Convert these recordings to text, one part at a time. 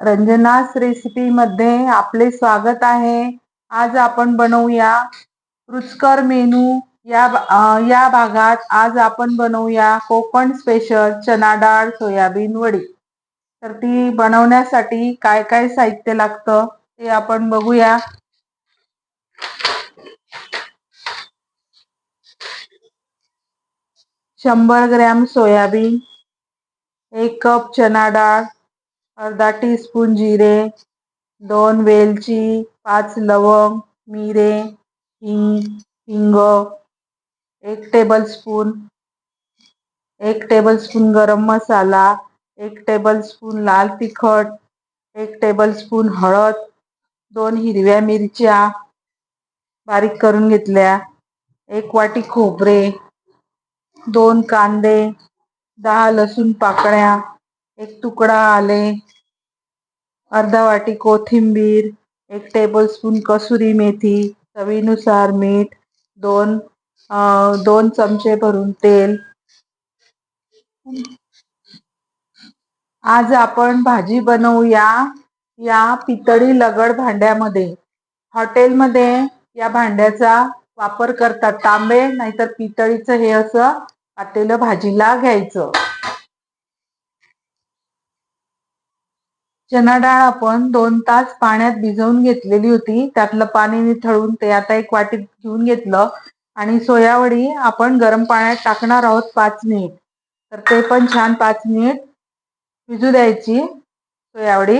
रंजनास recipe मध्ये आपले स्वागत आहे. आज आपण बनवूया रुचकर मेनू. या या भागात आज आपण बनवूया कोकण स्पेशल चना डाळ सोयाबीन वडी. तर ती बनवण्यासाठी काय काय साहित्य लागतं ते आपण बघूया. शंभर ग्रॅम सोयाबीन एक कप चना डाळ अर्धा टीस्पून जिरे दोन वेलची पाच लवंग मिरे हिंग हिंग एक टेबलस्पून एक टेबलस्पून गरम मसाला एक टेबलस्पून लाल तिखट एक टेबलस्पून हळद दोन हिरव्या मिरच्या बारीक करून घेतल्या एक वाटी खोबरे दोन कांदे दहा लसूण पाकळ्या एक तुकडा आले अर्धा वाटी कोथिंबीर एक टेबलस्पून कसुरी मेथी चवीनुसार मीठ दोन दोन चमचे भरून तेल. आज आपण भाजी बनवूया या पितळी लगड भांड्यामध्ये. हॉटेलमध्ये या भांड्याचा वापर करतात तांबे नाहीतर पितळीचं हे असं पातेलं भाजीला घ्यायचं. चना डाळ आपण दोन तास पाण्यात भिजवून घेतलेली होती. त्यातलं पाणी निथळून ते आता एक वाटीत घेऊन घेतलं आणि सोयावडी आपण गरम पाण्यात टाकणार आहोत पाच मिनिट. तर ते पण छान पाच मिनिट भिजू द्यायची सोयावडी.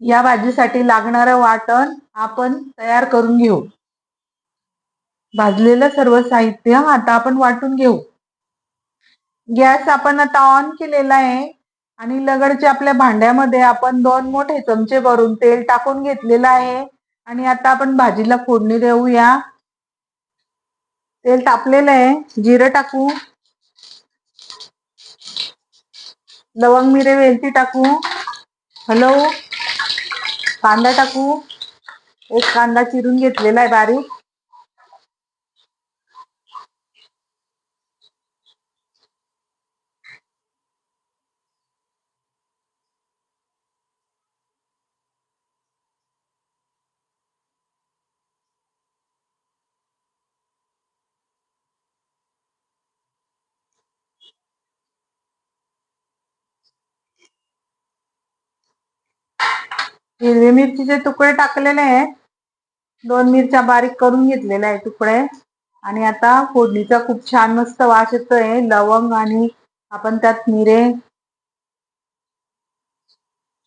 या भाजीसाठी लागणारं वाटण आपण तयार करून घेऊ. भाजलेलं सर्व साहित्य आता आपण वाटून घेऊ. गॅस आपण आता ऑन केलेला आहे आणि लगडच्या आपल्या भांड्यामध्ये आपण दोन मोठे चमचे भरून तेल टाकून घेतलेलं आहे. आणि आता आपण भाजीला फोडणी देऊया. तेल तापलेलं आहे. जिरं टाकू. लवंग मिरे वेलची टाकू. हॅलो कांदा टाकू. एक कांदा चिरून घेतलेला आहे बारीक. हिरवी मिरचीचे तुकडे टाकलेले आहेत दोन मिरच्या बारीक करून घेतलेल्या आहे तुकडे. आणि आता फोडणीचा खूप छान मस्त वास येतोय. लवंग आणि आपण त्यात मिरे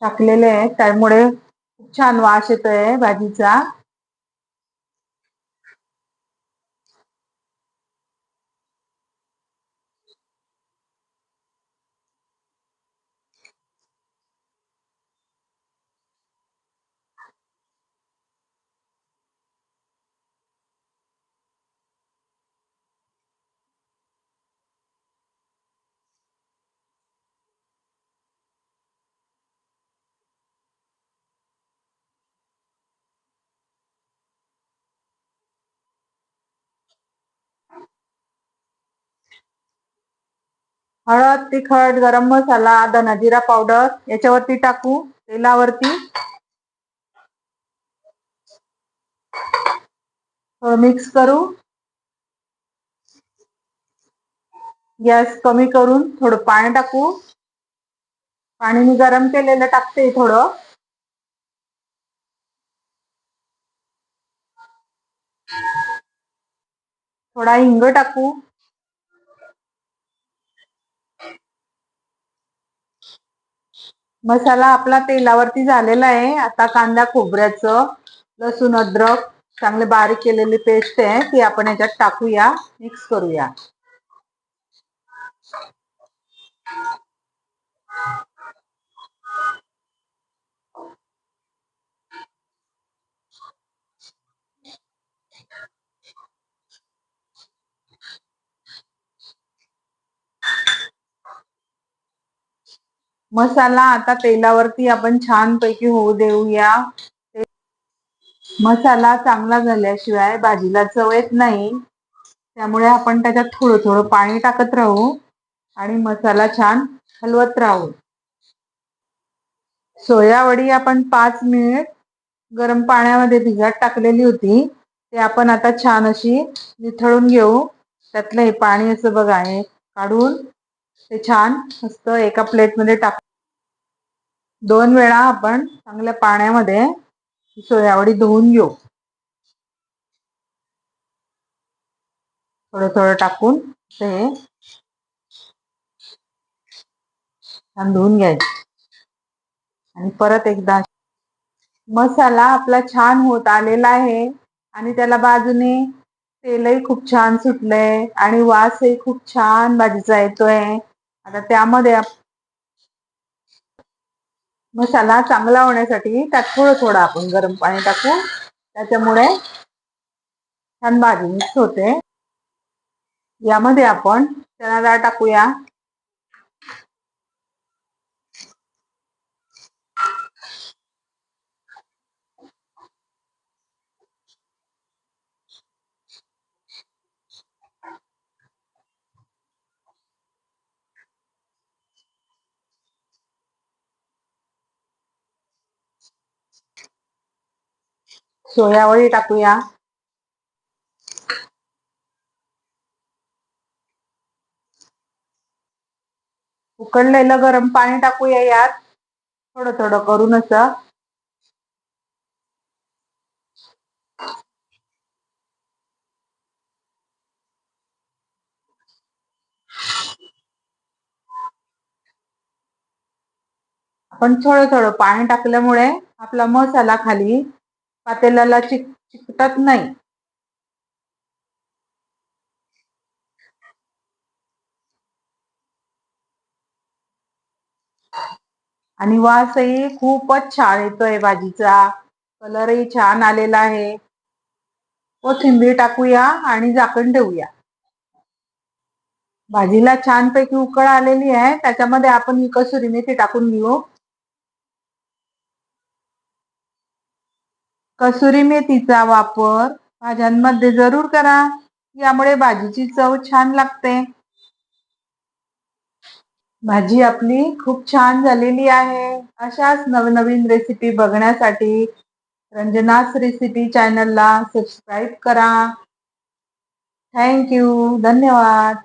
टाकलेले आहेत. त्यामुळे खूप छान वास येतोय भाजीचा. हळद तिखट गरम मसाला धना जिरा पावडर याच्यावरती टाकू तेलावरती. मिक्स करू. गॅस कमी करून थोडं पाणी टाकू. पाणी मी गरम केलेलं टाकते थोडं. थोडा हिंग टाकू. मसाला आपला तेलावरती झालेला आहे. आता कांदा खोबऱ्याचं लसूण अद्रक चांगले बारीक केलेली पेस्ट आहे ती आपण याच्यात टाकूया मिक्स करूया. मसाला आता तेलावरती आपण छान पैकी होऊ देऊया. मसाला चांगला झाल्याशिवाय भाजीला चव येत नाही. त्यामुळे आपण त्याच्यात थोडं थोडं पाणी टाकत राहू आणि मसाला छान हलवत राहू. सोयावडी आपण पाच मिनिट गरम पाण्यामध्ये भिजत टाकलेली होती. ते आपण आता छान अशी निथळून घेऊ. त्यातलं हे पाणी असं बघा हे काढून ते छान. मस्त एका प्लेटमध्ये टाक दोन वेळा आपण चांगल्या पाण्यामध्ये सोयावडी धुवून घेऊ. थोडं थोडं टाकून ते छान धुवून घ्यायचे. आणि परत एकदा मसाला आपला छान होत आलेला आहे. आणि त्याला बाजूने तेलही खूप छान सुटलंय आणि वासही खूप छान भाजीचा येतोय. आता त्यामध्ये मसाला चांगला होण्यासाठी त्यात थोडं थोडं आपण गरम पाणी टाकू. त्याच्यामुळे छान भाजी मिक्स होते. यामध्ये आपण चणा डाळ टाकूया. सोयावडी टाकूया उकडलेलं गरम पाणी टाकूया यात. थोडं थोडं करून असं. आपण थोडं थोडं पाणी टाकल्यामुळे आपला मसाला खाली पातेल्याला चिक चिकटत नाही. आणि वासही खूपच छान येतोय भाजीचा. कलरही छान आलेला आहे. कोथिंबीर टाकूया आणि झाकण ठेवूया. भाजीला छानपैकी उकळ आलेली आहे. त्याच्यामध्ये आपण ही कसुरी मेथी टाकून घेऊ. कसुरी मेथीचा वापर भाज्यांमध्ये जरूर करा. यामुळे भाजीची चव छान लागते. भाजी आपली खूप छान झालेली आहे. अशाच नवनवीन रेसिपी बघण्यासाठी रंजनास रेसिपी चॅनलला सबस्क्राईब करा. थँक्यू धन्यवाद.